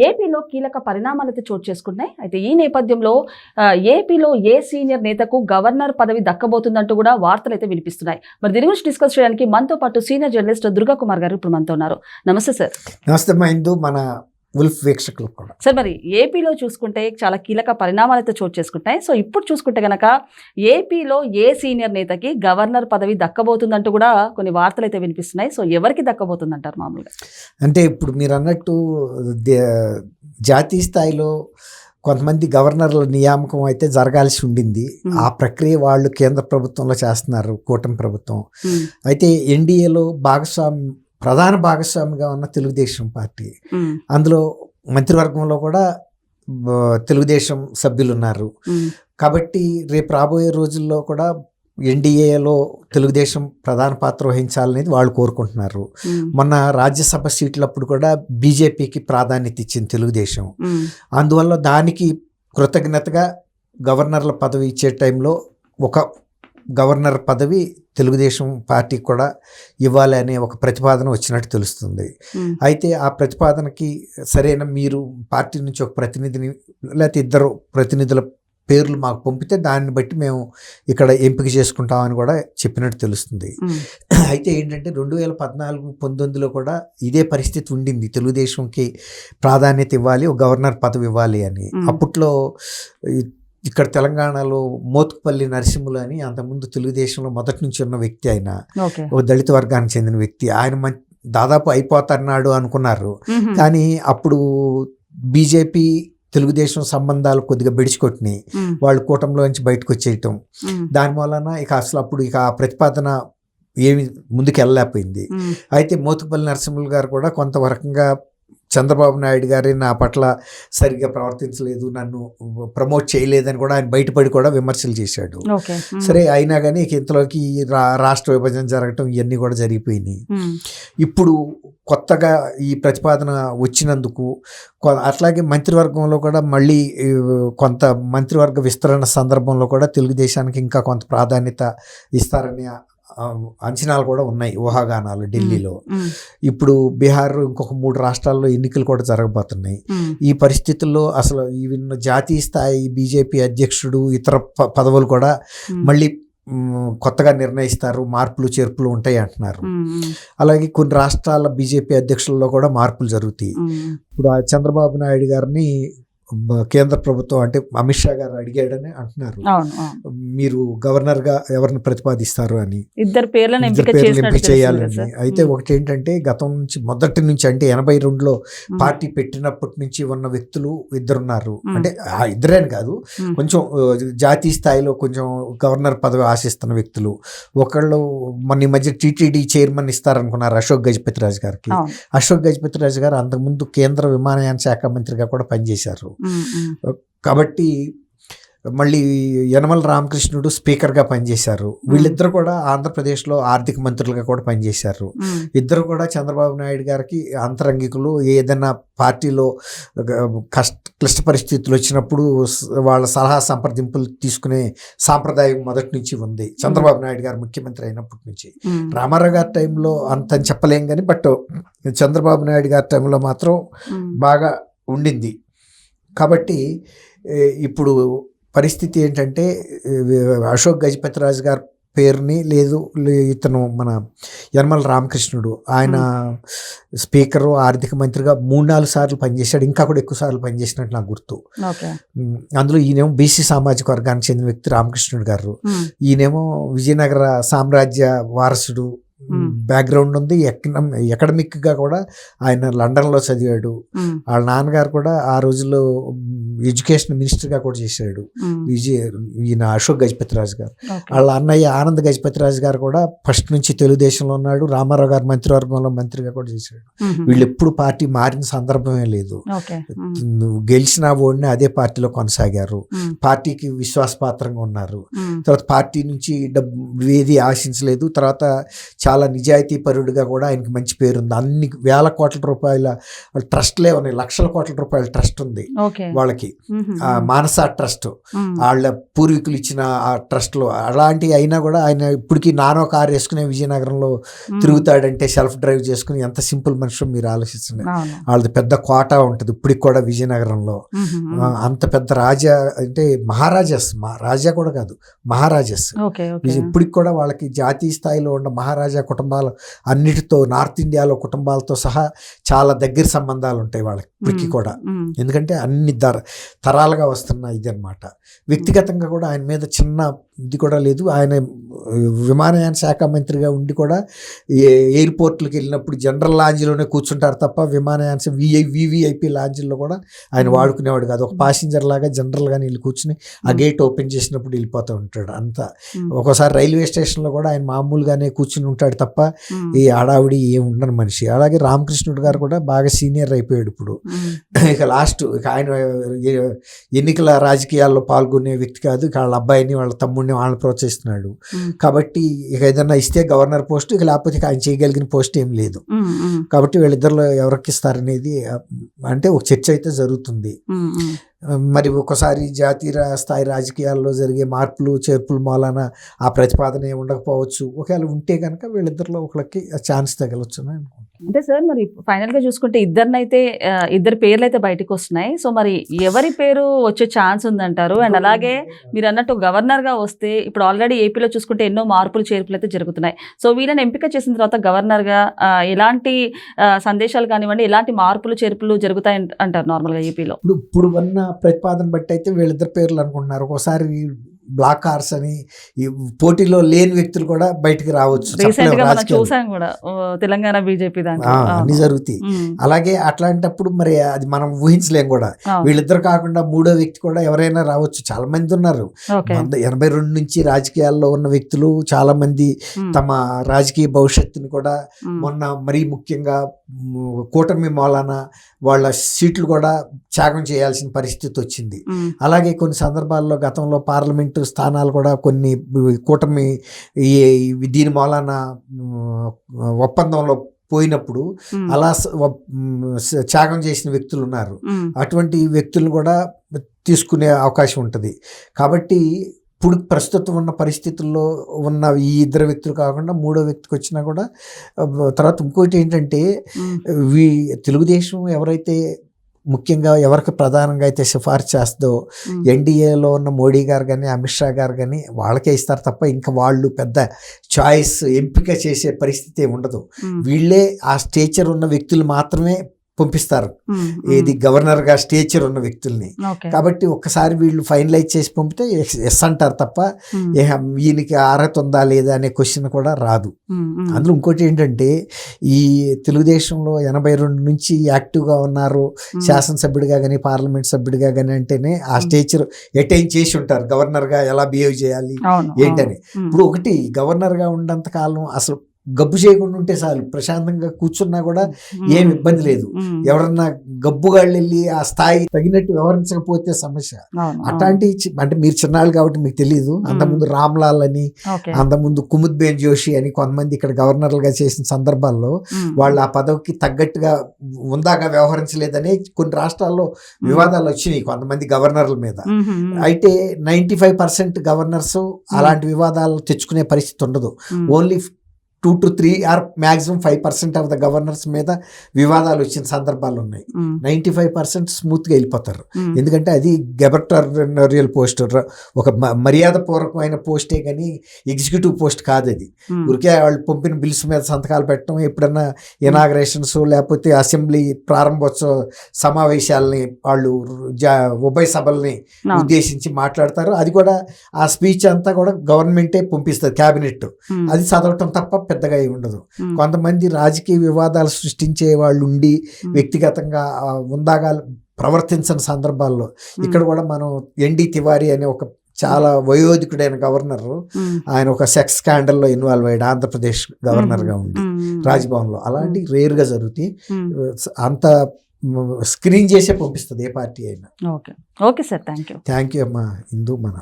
ఏపీలో కీలక పరిణామాలు అయితే చోటు చేసుకున్నాయి అయితే ఈ నేపథ్యంలో ఆ, ఏపీలో ఏ సీనియర్ నేతకు గవర్నర్ పదవి దక్కబోతుందంటూ కూడా వార్తలు అయితే వినిపిస్తున్నాయి. మరి దీని గురించి డిస్కస్ చేయడానికి మనతో పాటు సీనియర్ జర్నలిస్ట్ దుర్గా కుమార్ గారు ఇప్పుడు మనతో ఉన్నారు. నమస్తే సార్. నమస్తే మా హిందూ మన ఉల్ఫ్ వీక్షకులు కూడా. సార్ మరి ఏపీలో చూసుకుంటే చాలా కీలక పరిణామాలు అయితే చోటు చేసుకుంటాయి సో ఇప్పుడు చూసుకుంటే గనక ఏపీలో ఏ సీనియర్ నేతకి గవర్నర్ పదవి దక్కబోతుందంటూ కూడా కొన్ని వార్తలు అయితే వినిపిస్తున్నాయి. సో ఎవరికి దక్కబోతుందంటారు మామూలుగా? అంటే ఇప్పుడు మీరు అన్నట్టు జాతీయ స్థాయిలో కొంతమంది గవర్నర్ల నియామకం అయితే జరగాల్సి ఉండింది. ఆ ప్రక్రియ వాళ్ళు కేంద్ర ప్రభుత్వంలో చేస్తున్నారు కూటమి ప్రభుత్వం. అయితే ఎన్డీఏలో భాగస్వామి ప్రధాన భాగస్వామిగా ఉన్న తెలుగుదేశం పార్టీ. అందులో మంత్రివర్గంలో కూడా తెలుగుదేశం సభ్యులు ఉన్నారు కాబట్టి రేపు రాబోయే రోజుల్లో కూడా ఎన్డీఏలో తెలుగుదేశం ప్రధాన పాత్ర వహించాలనేది వాళ్ళు కోరుకుంటున్నారు. మొన్న రాజ్యసభ సీట్లప్పుడు కూడా బీజేపీకి ప్రాధాన్యత ఇచ్చింది తెలుగుదేశం. అందువల్ల దానికి కృతజ్ఞతగా గవర్నర్ల పదవి ఇచ్చే టైంలో ఒక గవర్నర్ పదవి తెలుగుదేశం పార్టీకి కూడా ఇవ్వాలి అనే ఒక ప్రతిపాదన వచ్చినట్టు తెలుస్తుంది. అయితే ఆ ప్రతిపాదనకి సరైన మీరు పార్టీ నుంచి ఒక ప్రతినిధిని లేకపోతే ఇద్దరు ప్రతినిధుల పేర్లు మాకు పంపితే దాన్ని బట్టి మేము ఇక్కడ ఎంపిక చేసుకుంటామని కూడా చెప్పినట్టు తెలుస్తుంది. అయితే ఏంటంటే రెండు వేల పద్నాలుగు పంతొమ్మిదిలో కూడా ఇదే పరిస్థితి ఉండింది. తెలుగుదేశంకి ప్రాధాన్యత ఇవ్వాలి ఒక గవర్నర్ పదవి ఇవ్వాలి అని. అప్పట్లో ఇక్కడ తెలంగాణలో మోత్కుపల్లి నరసింహులు అని అంతకుముందు తెలుగుదేశంలో మొదటి నుంచి ఉన్న వ్యక్తి ఆయన. ఒక దళిత వర్గానికి చెందిన వ్యక్తి. ఆయన దాదాపు అయిపోతున్నాడు అనుకున్నారు. కానీ అప్పుడు బీజేపీ తెలుగుదేశం సంబంధాలు కొద్దిగా బెడిచికొట్టినాయి. వాళ్ళు కూటమిలో నుంచి బయటకు వచ్చేయటం దాని వలన ఇక అసలు అప్పుడు ఇక ఆ ప్రతిపాదన ఏమి ముందుకు వెళ్ళలేకపోయింది అయితే మోతుపల్లి నరసింహులు గారు కూడా కొంతవరకంగా చంద్రబాబు నాయుడు గారి నా పట్ల సరిగ్గా ప్రవర్తించలేదు నన్ను ప్రమోట్ చేయలేదని కూడా ఆయన బయటపడి కూడా విమర్శలు చేశాడు. సరే అయినా కానీ ఇంతలోకి ఈ రా రాష్ట్ర విభజన జరగటం ఇవన్నీ కూడా జరిగిపోయినాయి. ఇప్పుడు కొత్తగా ఈ ప్రతిపాదన వచ్చినందుకు అట్లాగే మంత్రివర్గంలో కూడా మళ్ళీ కొంత మంత్రివర్గ విస్తరణ సందర్భంలో కూడా తెలుగుదేశానికి ఇంకా కొంత ప్రాధాన్యత ఇస్తారని అంచనాలు కూడా ఉన్నాయి ఊహాగానాలు ఢిల్లీలో. ఇప్పుడు బీహార్ ఇంకొక మూడు రాష్ట్రాల్లో ఎన్నికలు కూడా జరగబోతున్నాయి. ఈ పరిస్థితుల్లో అసలు ఈవెన్ జాతీయ స్థాయి బీజేపీ అధ్యక్షుడు ఇతర పదవులు కూడా మళ్ళీ కొత్తగా నిర్ణయిస్తారు మార్పులు చేర్పులు ఉంటాయి అంటున్నారు. అలాగే కొన్ని రాష్ట్రాల బీజేపీ అధ్యక్షులలో కూడా మార్పులు జరుగుతాయి. ఇప్పుడు చంద్రబాబు నాయుడు గారిని కేంద్ర ప్రభుత్వం అంటే అమిత్ షా గారు అడిగాడని అంటున్నారు. మీరు గవర్నర్గా ఎవరిని ప్రతిపాదిస్తారు అని? ఇద్దరు పేర్లను ఇద్దరు ఎంపిక చేయాలని? అయితే ఒకటి ఏంటంటే గతం నుంచి మొదటి నుంచి అంటే ఎనభై రెండులో పార్టీ పెట్టినప్పటి నుంచి ఉన్న వ్యక్తులు ఇద్దరున్నారు. అంటే ఆ ఇద్దరేని కాదు. కొంచెం జాతీయ స్థాయిలో కొంచెం గవర్నర్ పదవి ఆశిస్తున్న వ్యక్తులు. ఒకళ్ళు మొన్న ఈ మధ్య టీటీడీ చైర్మన్ ఇస్తారనుకున్నారు అశోక్ గజపతి రాజు గారికి అశోక్ గజపతి రాజు గారు అంతకుముందు కేంద్ర విమానయాన శాఖ మంత్రిగా కూడా పనిచేశారు. కాబట్టి మళ్ళీ యనమల రామకృష్ణుడు స్పీకర్గా పనిచేశారు. వీళ్ళిద్దరు కూడా ఆంధ్రప్రదేశ్లో ఆర్థిక మంత్రులుగా కూడా పనిచేశారు. ఇద్దరు కూడా చంద్రబాబు నాయుడు గారికి అంతరంగికులు. ఏదైనా పార్టీలో కష్ట క్లిష్ట పరిస్థితులు వచ్చినప్పుడు వాళ్ళ సలహా సంప్రదింపులు తీసుకునే సాంప్రదాయం మొదటి నుంచి ఉంది. చంద్రబాబు నాయుడు గారు ముఖ్యమంత్రి అయినప్పటి నుంచి. రామారావు గారి టైంలో అంత చెప్పలేం కానీ బట్ చంద్రబాబు నాయుడు గారి టైంలో మాత్రం బాగా ఉండింది. కాబట్టి ఇప్పుడు పరిస్థితి ఏంటంటే అశోక్ గజపతి రాజు గారి పేరుని లేదు ఇతను మన యనమల రామకృష్ణుడు. ఆయన స్పీకరు ఆర్థిక మంత్రిగా మూడు నాలుగు సార్లు పనిచేశాడు. ఇంకా కూడా ఎక్కువ సార్లు పనిచేసినట్టు నాకు గుర్తు. అందులో ఈయనేమో బీసీ సామాజిక వర్గానికి చెందిన వ్యక్తి రామకృష్ణుడు గారు. ఉమ్, ఈయనేమో విజయనగర సామ్రాజ్య వారసుడు. Hmm. బ్యాక్గ్రౌండ్ ఉంది. ఎకడమిక్గా కూడా ఆయన లండన్లో చదివాడు వాళ్ళ నాన్నగారు కూడా ఆ రోజుల్లో ఎడ్యుకేషన్ మినిస్టర్గా కూడా చేశాడు. విజయ ఈయన అశోక్ గజపతి రాజు గారు. వాళ్ళ అన్నయ్య ఆనంద్ గజపతి రాజు గారు కూడా ఫస్ట్ నుంచి తెలుగుదేశంలో ఉన్నాడు రామారావు గారు మంత్రివర్గంలో మంత్రిగా కూడా చేశాడు. వీళ్ళు ఎప్పుడు పార్టీ మారిన సందర్భమే లేదు. గెలిచిన ఓడిని అదే పార్టీలో కొనసాగారు. పార్టీకి విశ్వాసపాత్రంగా ఉన్నారు. తర్వాత పార్టీ నుంచి డబ్బు ఏది ఆశించలేదు. తర్వాత చాలా నిజాయితీ పరుడుగా కూడా ఆయనకి మంచి పేరుంది అన్ని వేల కోట్ల రూపాయల ట్రస్ట్లే ఉన్నాయి. లక్షల కోట్ల రూపాయల ట్రస్ట్ ఉంది. ఓకే. వాళ్ళకి. మానస ట్రస్ట్. వాళ్ళ పూర్వీకులు ఇచ్చిన ఆ ట్రస్ట్లో అలాంటివి అయినా కూడా ఆయన ఇప్పటికీ నానో కార్ వేసుకునే విజయనగరంలో. తిరుగుతాడంటే సెల్ఫ్ డ్రైవ్ చేసుకుని ఎంత సింపుల్ మనిషి మీరు ఆలోచించండి వాళ్ళది పెద్ద కోట ఉంటుంది ఇప్పటికి కూడా విజయనగరంలో. అంత పెద్ద రాజా అంటే మహారాజాస్ రాజా కూడా కాదు మహారాజాస్. ఇప్పటికి కూడా వాళ్ళకి జాతీయ స్థాయిలో ఉన్న మహారాజా కుటుంబాలు అన్నిటితో నార్త్ ఇండియాలో కుటుంబాలతో సహా చాలా దగ్గర సంబంధాలు ఉంటాయి వాళ్ళకి. ఇప్పటికీ. కూడా. ఎందుకంటే అన్ని దర తరాలుగా వస్తున్న ఇది అనమాట వ్యక్తిగతంగా కూడా ఆయన మీద చిన్న ఇది కూడా లేదు ఆయన విమానయాన శాఖ మంత్రిగా ఉండి కూడా ఎయిర్పోర్ట్లకు వెళ్ళినప్పుడు జనరల్ లాంజ్లోనే కూర్చుంటారు తప్ప విమానయాన విఐ వివిఐపి లాంజ్లో కూడా ఆయన. వాడుకునేవాడు కాదు ఒక పాసింజర్ లాగా జనరల్గానే వెళ్ళి కూర్చుని ఆ. గేట్ ఓపెన్ చేసినప్పుడు వెళ్ళిపోతూ ఉంటాడు అంతా మ్మ్. ఒక్కోసారి రైల్వే స్టేషన్లో కూడా ఆయన మామూలుగానే కూర్చుని ఉంటాడు తప్ప. ఈ ఆడావిడి ఏం ఉండను మనిషి అలాగే రామకృష్ణుడు గారు కూడా బాగా సీనియర్ అయిపోయాడు ఇప్పుడు. ఇక లాస్ట్ ఇక ఆయన ఎన్నికల రాజకీయాల్లో పాల్గొనే వ్యక్తి కాదు ఇక వాళ్ళ అబ్బాయిని వాళ్ళ తమ్ముడిని వాళ్ళని ప్రోత్సహిస్తున్నాడు. కాబట్టి ఇక ఏదైనా ఇస్తే గవర్నర్ పోస్ట్ ఇక లేకపోతే ఆయన చేయగలిగిన పోస్ట్ ఏం లేదు. కాబట్టి వీళ్ళిద్దరిలో ఎవరికి ఇస్తారనేది అంటే ఒక చర్చ అయితే జరుగుతుంది. మరి ఒక్కోసారి జాతీయ స్థాయి రాజకీయాల్లో జరిగే మార్పులు చేర్పుల మూలాన ఆ ప్రతిపాదన ఉండకపోవచ్చు. ఒకవేళ ఉంటే కనుక వీళ్ళిద్దరిలో ఒకరికి ఛాన్స్ అని అనుకుంటున్నాను. అంటే సార్ మరి ఫైనల్గా చూసుకుంటే ఇద్దరినైతే ఇద్దరు పేర్లు అయితే బయటకు వస్తున్నాయి సో మరి ఎవరి పేరు వచ్చే ఛాన్స్ ఉందంటారు? అండ్ అలాగే మీరు అన్నట్టు గవర్నర్గా వస్తే ఇప్పుడు ఆల్రెడీ ఏపీలో చూసుకుంటే ఎన్నో మార్పులు చేర్పులు అయితే జరుగుతున్నాయి. సో వీళ్ళని ఎంపిక చేసిన తర్వాత గవర్నర్గా ఆ, ఎలాంటి సందేశాలు కానివ్వండి ఎలాంటి మార్పులు చేర్పులు జరుగుతాయి అంట- అంటారు నార్మల్గా ఏపీలో? ఇప్పుడు ఇప్పుడు ఉన్న ప్రతిపాదన బట్టి అయితే వీళ్ళిద్దరు పేర్లు అనుకుంటున్నారు. ఒకసారి బ్లాక్ కార్స్ అని ఈ పోటీలో లేని వ్యక్తులు కూడా బయటికి రావచ్చు. చూసాం కూడా తెలంగాణ బీజేపీ అన్ని జరుగుతాయి. అలాగే అట్లాంటప్పుడు మరి అది మనం ఊహించలేం కూడా. వీళ్ళిద్దరు కాకుండా మూడో వ్యక్తి కూడా ఎవరైనా రావచ్చు. చాలా మంది ఉన్నారు. ఎనభై రెండు నుంచి రాజకీయాల్లో ఉన్న వ్యక్తులు చాలా మంది తమ రాజకీయ భవిష్యత్తుని కూడా మొన్న మరీ ముఖ్యంగా కూటమి మూలాన వాళ్ళ సీట్లు కూడా త్యాగం చేయాల్సిన పరిస్థితి వచ్చింది. అలాగే కొన్ని సందర్భాల్లో గతంలో పార్లమెంటు స్థానాలు కూడా కొన్ని కూటమి ఈ దీని మూలాన ఒప్పందంలో పోయినప్పుడు అలా త్యాగం చేసిన వ్యక్తులు ఉన్నారు అటువంటి వ్యక్తులను కూడా తీసుకునే అవకాశం ఉంటుంది. కాబట్టి ఇప్పుడు ప్రస్తుతం ఉన్న పరిస్థితుల్లో ఉన్న ఈ ఇద్దరు వ్యక్తులు కాకుండా మూడో వ్యక్తికి వచ్చినా కూడా తర్వాత ఇంకోటి ఏంటంటే వీ తెలుగుదేశం ఎవరైతే ముఖ్యంగా ఎవరికి ప్రధానంగా అయితే సిఫార్సు చేస్తుందో ఎన్డీఏలో ఉన్న మోడీ గారు కానీ అమిత్ షా గారు కానీ వాళ్ళకే ఇస్తారు తప్ప ఇంకా వాళ్ళు పెద్ద చాయిస్ ఎంపిక చేసే పరిస్థితి ఉండదు. వీళ్ళే ఆ స్టేచర్ ఉన్న వ్యక్తులు మాత్రమే పంపిస్తారు. ఏది గవర్నర్గా స్టేచర్ ఉన్న వ్యక్తుల్ని. కాబట్టి ఒక్కసారి వీళ్ళు ఫైనలైజ్ చేసి పంపితే ఎస్- అంటారు తప్ప ఈయనకి అర్హత ఉందా లేదా అనే క్వశ్చన్ కూడా రాదు. అందులో ఇంకోటి ఏంటంటే ఈ తెలుగుదేశంలో ఎనభై రెండు నుంచి యాక్టివ్గా ఉన్నారు. శాసనసభ్యుడిగా కానీ పార్లమెంట్ సభ్యుడిగా కానీ అంటేనే ఆ స్టేచర్ అటైన్ చేసి ఉంటారు. గవర్నర్గా ఎలా బిహేవ్ చేయాలి ఏంటని. ఇప్పుడు ఒకటి గవర్నర్గా ఉన్నంత కాలం అసలు గబ్బు చేయకుండా ఉంటే చాలు. ప్రశాంతంగా కూర్చున్నా కూడా ఏం ఇబ్బంది లేదు. ఎవరన్నా గబ్బుగాళ్ళు వెళ్ళి ఆ స్థాయి తగినట్టు వ్యవహరించకపోతే సమస్య. అట్లాంటి అంటే మీరు చిన్నాళ్ళు కాబట్టి మీకు తెలియదు అంతకుముందు రామ్లాల్ అని అంతకుముందు కుముద్ బేన్ జోషి అని కొంతమంది ఇక్కడ గవర్నర్లుగా చేసిన సందర్భాల్లో వాళ్ళు ఆ పదవికి తగ్గట్టుగా ఉందాగా వ్యవహరించలేదని కొన్ని రాష్ట్రాల్లో వివాదాలు వచ్చినాయి కొంతమంది గవర్నర్ల మీద. అయితే నైంటీ ఫైవ్ పర్సెంట్ గవర్నర్స్ అలాంటి వివాదాలు తెచ్చుకునే పరిస్థితి ఉండదు. Only two to three or maximum five percent of the governors మీద వివాదాలు వచ్చిన సందర్భాలు ఉన్నాయి. నైంటీ ఫైవ్ పర్సెంట్ స్మూత్గా వెళ్ళిపోతారు. ఎందుకంటే అది గెబర్టరియల్ పోస్ట్ ఒక మ- మర్యాదపూర్వకమైన పోస్టే కానీ ఎగ్జిక్యూటివ్ పోస్ట్ కాదు అది. ఊరికే వాళ్ళు పంపిన బిల్స్ మీద సంతకాలు పెట్టడం ఎప్పుడన్నా ఇనాగ్రేషన్స్ లేకపోతే అసెంబ్లీ ప్రారంభోత్సవ సమావేశాలని వాళ్ళు జా ఉభయ సభల్ని ఉద్దేశించి మాట్లాడతారు. అది కూడా ఆ స్పీచ్ అంతా కూడా గవర్నమెంటే పంపిస్తుంది క్యాబినెట్ అది చదవటం తప్ప పెద్దగా ఏమి ఉండదు. కొంతమంది రాజకీయ వివాదాలు సృష్టించే వాళ్ళు ఉండి వ్యక్తిగతంగా ఉందాగా ప్రవర్తించని సందర్భాల్లో ఇక్కడ కూడా మనం ఎన్డి తివారీ అనే ఒక చాలా వయోధికుడైన గవర్నర్ ఆయన ఒక సెక్స్ స్కాండల్లో ఇన్వాల్వ్ అయ్యాడు ఆంధ్రప్రదేశ్ గవర్నర్గా ఉండి. రాజ్భవన్లో. అలాంటి రేర్గా జరుగుతాయి. అంత స్క్రీన్ చేసే పంపిస్తుంది ఏ పార్టీ అయినా. Okay. Okay sir. Thank you thank you అమ్మా. హిందూ మన